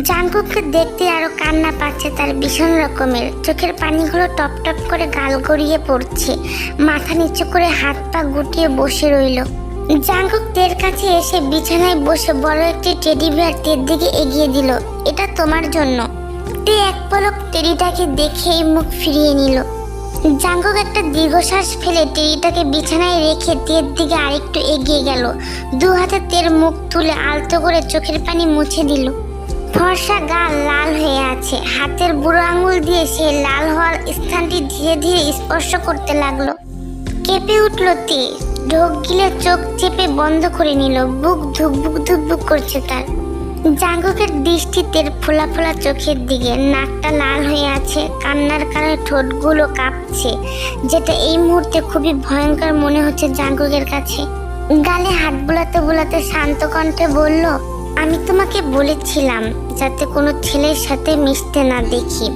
জাঙ্কুককে দেখতে আরও কান্না পাচ্ছে তার ভীষণ রকমের। চোখের পানিগুলো টপ টপ করে গাল গড়িয়ে পড়ছে। মাথা নিচু করে হাত পা গুটিয়ে বসে রইল। জাঙ্কুক তের কাছে এসে বিছানায় বসে বড় একটি টেডি বিয়ার তের দিকে এগিয়ে দিল। এটা তোমার জন্য। তে এক পলক টেডিটাকে দেখেই মুখ ফিরিয়ে নিল। জাঙ্কুক একটা দীর্ঘশ্বাস ফেলে টেডিটাকে বিছানায় রেখে তের দিকে আরেকটু এগিয়ে গেল। দু হাতে তের মুখ তুলে আলতো করে চোখের পানি মুছে দিল। ফর্সা গাল লাল হয়ে আছে। হাতের বুড়ো আঙুল দিয়ে সে লাল হওয়ার স্থানটি ধীরে ধীরে স্পর্শ করতে লাগল। কেঁপে উঠল তে। ঢোক গিলে চোখ চেপে বন্ধ করে নিল। বুক ধুকবুক ধুকবুক করছে তার। জাঙ্গকের দৃষ্টিতে ফোলা ফোলা চোখের দিকে। নাকটা লাল হয়ে আছে। কান্নার কারণে ঠোঁটগুলো কাঁপছে, যেটা এই মুহূর্তে খুবই ভয়ঙ্কর মনে হচ্ছে জাঙ্গকের কাছে। গালে হাত বোলাতে বোলাতে শান্ত কণ্ঠে বলল আমি তোমাকে বলেছিলাম যাতে কোনো ছেলের সাথে মিশতে না দেখি।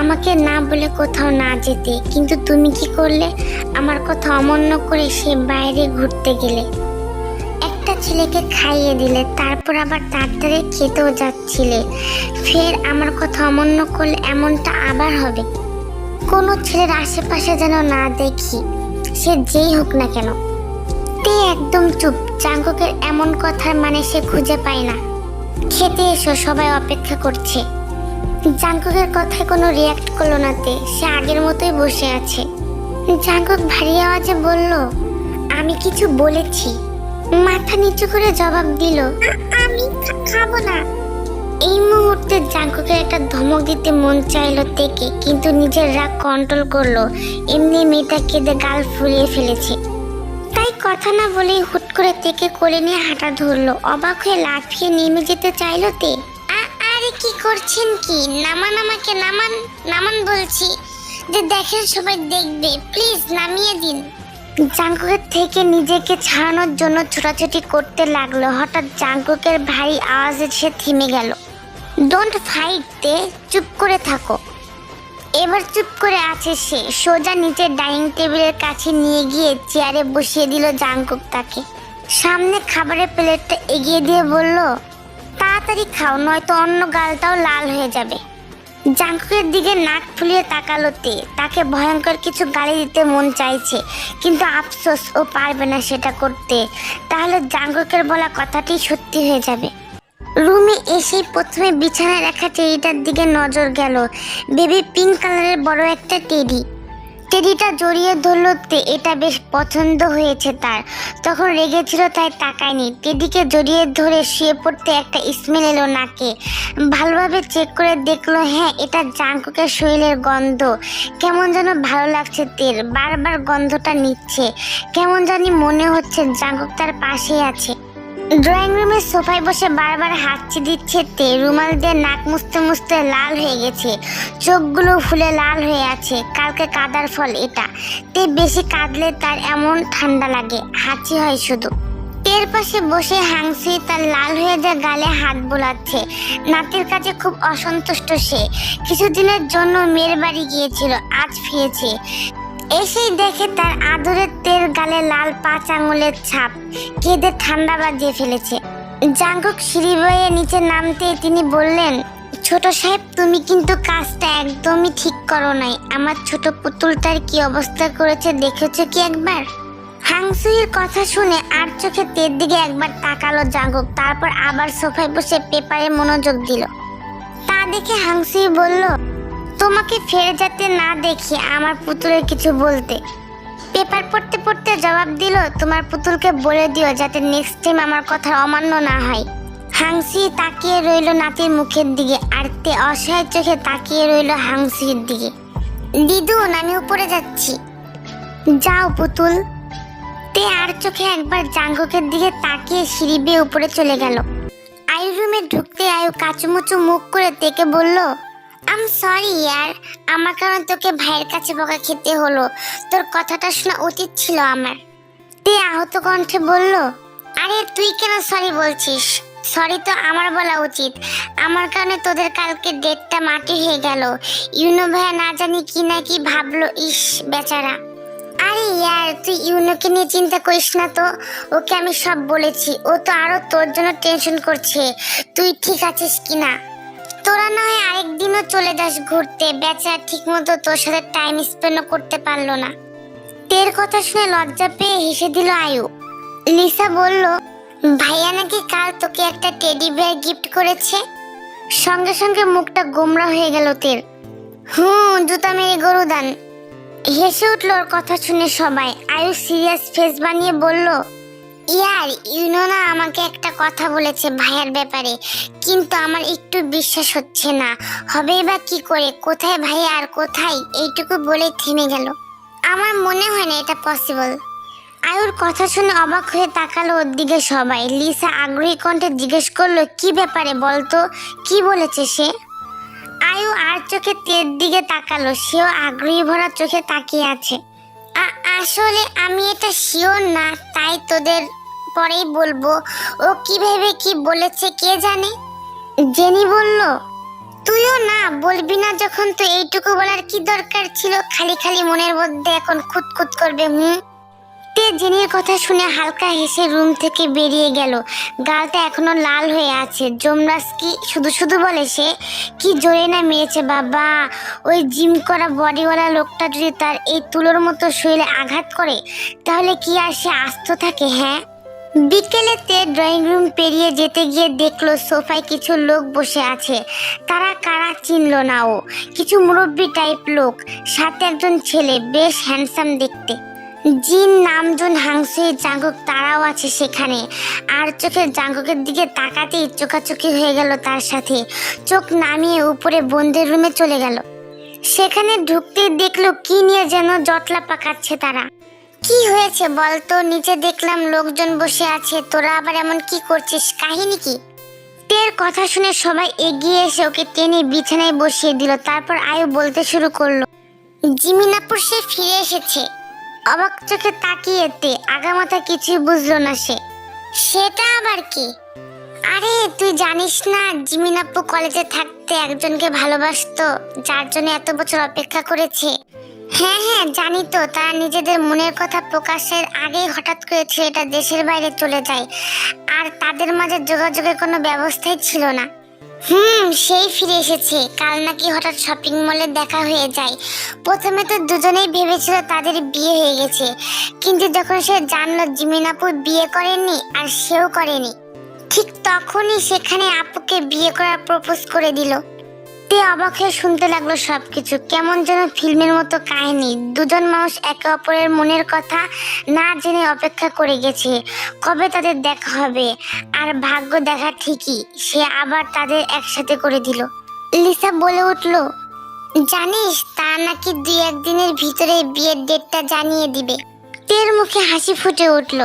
আমাকে না বলে কোথাও না যেতে, কিন্তু তুমি কি করলে? আমার কথা অমান্য করে সে বাইরে ঘুরতে গেলে। একটা ছেলেকে খাইয়ে দিলে, তারপর আবার তাড়াতাড়ি খেতেও যাচ্ছিলে। ফের আমার কথা অমান্য করলে এমনটা আবার হবে। কোনো ছেলের আশেপাশে যেন না দেখি, সে যেই হোক না কেন। তে একদম চুপ। চাঙ্কুকের এমন কথার মানে সে খুঁজে পায় না। খেতে এসো, সবাই অপেক্ষা করছে। জাঙ্কুকের কথায় কোনো রিয়াক্ট করল না তে, সে আগের মতোই বসে আছে। জাঙ্কুক ভারী আওয়াজে বলল, আমি কিছু বলেছি। মাথা নিচু করে জবাব দিল, আমি খাব না। এই মুহূর্তে জাঙ্কুকের একটা ধমক দিতে মন চাইলো তেকে, কিন্তু নিজের রাগ কন্ট্রোল করল। এমনি মেয়েটা কেঁদে গাল ফুলিয়ে ফেলেছে। কথা না বলেই হুট করে তেকে কোলে নিয়ে হাঁটা ধরলো। অবাক হয়ে লাফিয়ে নেমে যেতে চাইলো তে। আরে কি করছেন কি? নামান আমাকে, নামান নামান বলছি। যে দেখেন সবাই দেখবে। প্লিজ নামিয়ে দিন। জাঙ্কুকের থেকে নিজেকে ছাড়ানোর জন্য ছোটাছুটি করতে লাগল। হঠাৎ জাঙ্কুকের ভারী আওয়াজে সে থেমে গেল। ডোন্ট ফাইট তে। চুপ করে থাকো। এবার চুপ করে আছে সে। সোজা নিচের ডাইনিং টেবিলের কাছে নিয়ে গিয়ে চেয়ারে বসিয়ে দিল জাংকুক তাকে। সামনে খাবারের প্লেটটা এগিয়ে দিয়ে বলল, তাড়াতাড়ি খাও, নয়তো অন্য গালটাও লাল হয়ে যাবে। জাংকুকের দিকে নাক ফুলিয়ে তাকালো তে। তাকে ভয়ঙ্কর কিছু গালি দিতে মন চাইছে, কিন্তু আফসোস ও পারবে না সেটা করতে। তাহলে জাংকুকের বলা কথাটি সত্যি হয়ে যাবে। রুমে এসেই প্রথমে বিছানায় রাখা টেডিটার দিকে নজর গেল। বেবি পিঙ্ক কালারের বড় একটা টেডি। টেডিটা জড়িয়ে ধরল এটা বেশ পছন্দ হয়েছে তার। তখন রেগেছিল তাই তাকায়নি। টেডিকে জড়িয়ে ধরে শুয়ে পড়তে একটা স্মেল এলো নাকে। ভালোভাবে চেক করে দেখল হ্যাঁ এটা জাঙ্কুকের শরীরের গন্ধ। কেমন যেন ভালো লাগছে তের। বারবার গন্ধটা নিচ্ছে। কেমন জানি মনে হচ্ছে জাঙ্কুক তার পাশেই আছে। ড্রয়িং রুমের সোফায় বসে বারবার হাঁচি দিচ্ছে তে রুমাল দিয়ে নাক মুছতে মুছতে লাল হয়ে গেছে। চোখগুলো ফুলে লাল হয়ে আছে। কালকে কাদার ফল এটা। তে বেশি কাঁদলে তার এমন ঠান্ডা লাগে। হাঁচি হয় শুধু। তের পাশে বসে হাংসি তার লাল হয়ে যায় গালে হাত বোলাচ্ছে। নাতির কাছে খুব অসন্তুষ্ট সে। কিছুদিনের জন্য মেয়ের বাড়ি গিয়েছিল, আজ ফিরেছে। এসেই দেখে তার আদরের তেল গালে লাল পাঁচ আঙুলের ছাপ কেঁদে ঠান্ডা বাজিয়ে ফেলেছে। জাঙ্গক সিঁড়ি বয়ে নিচে নামতেই তিনি বললেন, ছোট সাহেব, তুমি কিন্তু কাজটা একদমই ঠিক করো নাই। আমার ছোট পুতুলটার কি অবস্থা করেছে দেখেছ কি একবার? হাংসুইয়ের কথা শুনে আর চোখে তের দিকে একবার তাকালো জাঙ্গক, তারপর আবার সোফায় বসে পেপারে মনোযোগ দিল। তা দেখে হাংসুই বলল তোমাকে ফের যাতে না দেখি আমার পুতুলের কিছু বলতে। পেপার পড়তে পড়তে জবাব দিল, তোমার পুতুলকে বলে দিও যাতে নেক্সট টাইম আমার কথা অমান্য না হয়। হাংসি তাকিয়ে রইল নাতির মুখের দিকে, আর তে অসহায় চোখে তাকিয়ে রইল হাংসির দিকে। দিদুন আমি উপরে যাচ্ছি। যাও পুতুল। তে আর চোখে একবার জাঙ্গকের দিকে তাকিয়ে সিঁড়ি উপরে চলে গেল। আয়ু রুমে ঢুকতে আয়ু কাচুমুচু মুখ করে তেকে বলল আম সরি ইয়ার। আমার কারণে তোকে ভাইয়ের কাছে বকা খেতে হলো। তোর কথাটা শোনা উচিত ছিল আমার। তে আহত কণ্ঠে বলল, আরে, তুই কেন সরি বলছিস? সরি তো আমার বলা উচিত। আমার কারণে তোদের কালকে ডেটটা মাটি হয়ে গেল। ইউনো ভাইয়া, না জানি কি না কি ভাবলো, ইস, বেচারা। আরে, ইয়ার, তুই ইউনোকে নিয়ে চিন্তা করিস না তো। ওকে আমি সব বলেছি। ও তো আরও তোর জন্য টেনশন করছে। তুই ঠিক আছিস কিনা? তোরা না হয় আরেকদিনও চলে যাস ঘুরতে। বেচারা ঠিক মতো তোর সাথে টাইম স্পেন্ডও করতে পারল না। তের কথা শুনে লজ্জা পেয়ে হেসে দিল আয়ু। লিসা বলল, ভাইয়া নাকি কাল তোকে একটা টেডি বিয়ার গিফট করেছে? সঙ্গে সঙ্গে মুখটা গোমরা হয়ে গেল তের। হুম, জুতা মেরে গরু দান। হেসে উঠল ওর কথা শুনে সবাই। আয়ু সিরিয়াস ফেস বানিয়ে বলল ইয়ার, ইউনো না আমাকে একটা কথা বলেছে ভাইয়ার ব্যাপারে, কিন্তু আমার একটু বিশ্বাস হচ্ছে না। হবে বা কি করে, কোথায় ভাইয়া আর কোথায়? এইটুকু বলে থেমে গেল। আমার মনে হয় না এটা পসিবল আয়ুর কথা শুনে অবাক হয়ে তাকালো ওর দিকে সবাই। লিসা আগ্রহী কণ্ঠে জিজ্ঞেস করল, কি ব্যাপারে বলতো? কি বলেছে সে? আয়ু আর চোখে তের দিকে তাকালো, সেও আগ্রহী ভরা চোখে তাকিয়ে আছে। আসলে আমি এটা শিওর না, তাই তোদের পরেই বলব। ও কীভাবে কি বলেছে কে জানে? জেনি বলল, তুইও না, বলবি না যখন, তো এইটুকু বলার কি দরকার ছিল? খালি খালি মনের মধ্যে এখন খুঁতখুত করবে, হুম? তে জেনির কথা শুনে হালকা হেসে রুম থেকে বেরিয়ে গেল। গালটা এখনও লাল হয়ে আছে। জমরাজ কি শুধু শুধু বলে, সে কি জোরে না মেরেছে বাবা? ওই জিম করা বডিওয়ালা লোকটা যদি তার এই তুলোর মতো শরীরে আঘাত করে, তাহলে কি আর সে আস্ত থাকে হ্যাঁ? বিকেলেতে ড্রয়িং রুম পেরিয়ে যেতে গিয়ে দেখল সোফায় কিছু লোক বসে আছে। তারা কারা চিনলো না ও। কিছু মুরব্বী টাইপ লোক, সাথে একজন ছেলে, বেশ হ্যান্ডসাম দেখতে। জিন নামজন হাংসুই জাঙ্গুক, তারাও আছে সেখানে। আর চোখের জাঙ্গুকের দিকে তাকাতেই চোখাচোখি হয়ে গেল তার সাথে। চোখ নামিয়ে উপরে বন্ধের রুমে চলে গেল। সেখানে ঢুকতেই দেখল কি নিয়ে যেন জটলা পাকাচ্ছে তারা। কি হয়েছে বলতো নিচে দেখলাম লোকজন বসে আছে, তোরা আবার এমন কি করছিস, কাহিনী কি? তের কথা শুনে সবাই এগিয়ে এসে ওকে টেনে বিছানায় বসিয়ে দিল, তারপর আয়ু বলতে শুরু করল, জিমিনাপুর সে ফিরে এসেছে। অবাক চোখে তাকিয়ে তে আগামাথা কিছুই বুঝলো না সে। সেটা আবার কি? আরে, তুই জানিস না জিমিনাপ্পু কলেজে থাকতে একজনকে ভালোবাসতো, যার জন্য এত বছর অপেক্ষা করেছে। হ্যাঁ হ্যাঁ জানি তো, তারা নিজেদের মনের কথা প্রকাশের আগেই হঠাৎ করে ছেলেটা দেশের বাইরে চলে যায়। আর তাদের মাঝে যোগাযোগের কোনো ব্যবস্থাই ছিল না। হুম, সেই ফিরে এসেছে। কাল নাকি হঠাৎ শপিং মলে দেখা হয়ে যায়। প্রথমে তো দুজনেই ভেবেছিল তাদের বিয়ে হয়ে গেছে। কিন্তু যখন সে জানলো জিমিনাপুর বিয়ে করেনি আর সেও করেনি, ঠিক তখনই সেখানে আপুকে বিয়ে করার প্রপোজ করে দিল। তে অবাক হয়ে শুনতে লাগল সবকিছু। কেমন যেন ফিল্মের মতো কাহিনী। দুজন মানুষ একে অপরের মনের কথা না জেনে অপেক্ষা করে গেছে। কবে তাদের দেখা হবে? আর ভাগ্য দেখা ঠিকই। সে আবার তাদের একসাথে করে দিল। লিসা বলে উঠল, জানিস, তা নাকি দুই একদিনের ভিতরে বিয়ের ডেটটা জানিয়ে দিবে। তের মুখে হাসি ফুটে উঠল,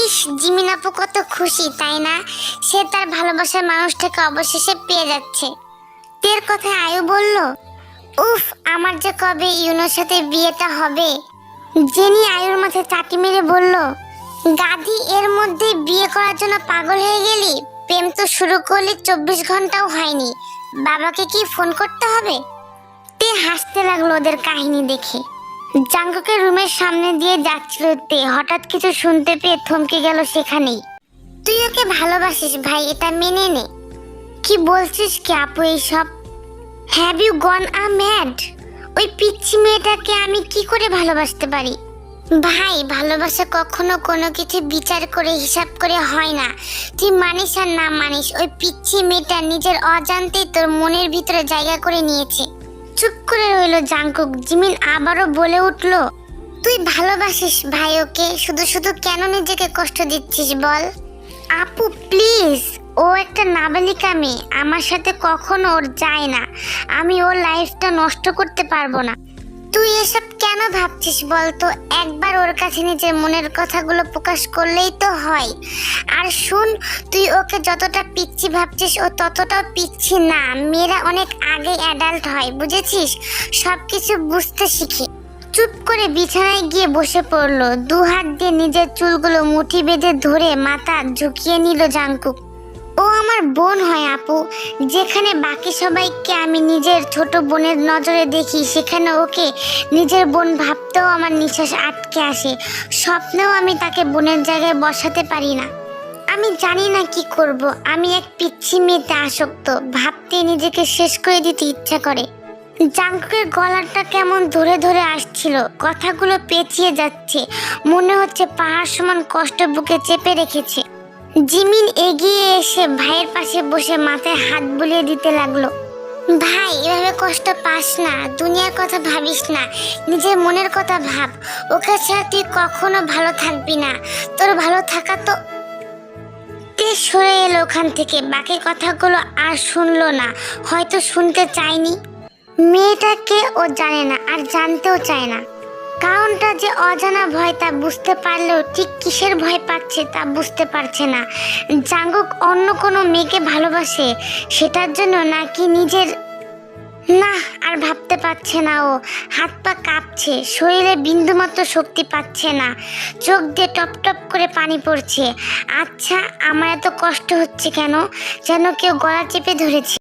ইস জিমিনাপু কত খুশি, তাই না? সে তার ভালোবাসার মানুষটাকে অবশেষে পেয়ে যাচ্ছে। তের কথায় আয়ু বলল, উফ, আমার যে কবে ইউনোর সাথে বিয়েটা হবে? জেনি আয়ুর মাথায় চাটি মেরে বলল, গাধি, এর মধ্যে বিয়ে করার জন্য পাগল হয়ে গেলি? প্রেম তো শুরু করলে চব্বিশ ঘন্টাও হয়নি। বাবাকে কি ফোন করতে হবে? তে হাসতে লাগল ওদের কাহিনী দেখে। জাঙ্গকের রুমের সামনে দিয়ে যাচ্ছিল তে। হঠাৎ কিছু শুনতে পেয়ে থমকে গেল সেখানেই। তুই ওকে ভালোবাসিস ভাই, এটা মেনে নে। কি বলছিস কি আপু এইসব? Have you gone a mad ওই পিচ্ছি মেয়েটাকে আমি কি করে ভালোবাসতে পারি? ভাই, ভালোবাসা কখনো কোনো কিছু বিচার করে, হিসাব করে হয় না। তুই মানিস আর না মানিস, ওই পিচ্ছি মেয়েটা নিজের অজান্তেই তোর মনের ভিতরে জায়গা করে নিয়েছে। চুপ করে রইল জাঙ্কুক জিমিন আবারও বলে উঠল, তুই ভালোবাসিস ভাই ওকে, শুধু শুধু কেন নিজেকে কষ্ট দিচ্ছিস বল? আপু প্লিজ ও একটা নাবালিকা মেয়ে। আমার সাথে কখনো ওর যায় না। আমি ওর লাইফটা নষ্ট করতে পারব না। তুই এসব কেন ভাবছিস বলতো? একবার ওর কাছে নিজের মনের কথাগুলো প্রকাশ করলেই তো হয়। আর শুন, তুই ওকে যতটা পিচ্ছি ভাবছিস, ও ততটাও পিচ্ছি না। মেয়েরা অনেক আগে অ্যাডাল্ট হয়, বুঝেছিস? সব কিছু বুঝতে শিখে। চুপ করে বিছানায় গিয়ে বসে পড়ল। দু হাত দিয়ে নিজের চুলগুলো মুঠি বেঁধে ধরে মাথা ঝুঁকিয়ে নিল জাঙ্কুক ও আমার বোন হয় আপু। যেখানে বাকি সবাইকে আমি নিজের ছোট বোনের নজরে দেখি, সেখানে ওকে নিজের বোন ভাবতেও আমার নিঃশ্বাস আটকে আসে। স্বপ্নেও আমি তাকে বোনের জায়গায় বসাতে পারি না। আমি জানি না কি করব। আমি এক পিচ্ছি মেয়েতে আসক্ত। ভাবতে নিজেকে শেষ করে দিতে ইচ্ছা করে। জাঙ্কুকের গলাটা কেমন ধরে ধরে আসছিল। কথাগুলো পেঁচিয়ে যাচ্ছে। মনে হচ্ছে পাহাড় সমান কষ্ট বুকে চেপে রেখেছে। জিমিন এগিয়ে এসে ভাইয়ের পাশে বসে মাথায় হাত বুলিয়ে দিতে লাগল। ভাই, এভাবে কষ্ট পাস না, দুনিয়ার কথা ভাবিস না, নিজের মনের কথা ভাব। ওকে ছাড়া তুই কখনো ভালো থাকবি না। তোর ভালো থাকা তো সরে এলো ওখান থেকে। বাকি কথাগুলো আর শুনলো না, হয়তো শুনতে চায়নি। মেয়েটাকে ও জানে না, আর জানতেও চায় না। কারণটা যে অজানা ভয় তা বুঝতে পারলেও ঠিক কিসের ভয় পাচ্ছে তা বুঝতে পারছে না। জাঙ্গুক অন্য কোনো মেয়েকে ভালোবাসে, সেটার জন্য নাকি নিজের না, আর ভাবতে পারছে না ও। হাত পা কাঁপছে, শরীরে বিন্দুমাত্র শক্তি পাচ্ছে না। চোখ দিয়ে টপ টপ করে পানি পড়ছে। আচ্ছা আমার এত কষ্ট হচ্ছে কেন? যেন কেউ গলা চেপে ধরেছে।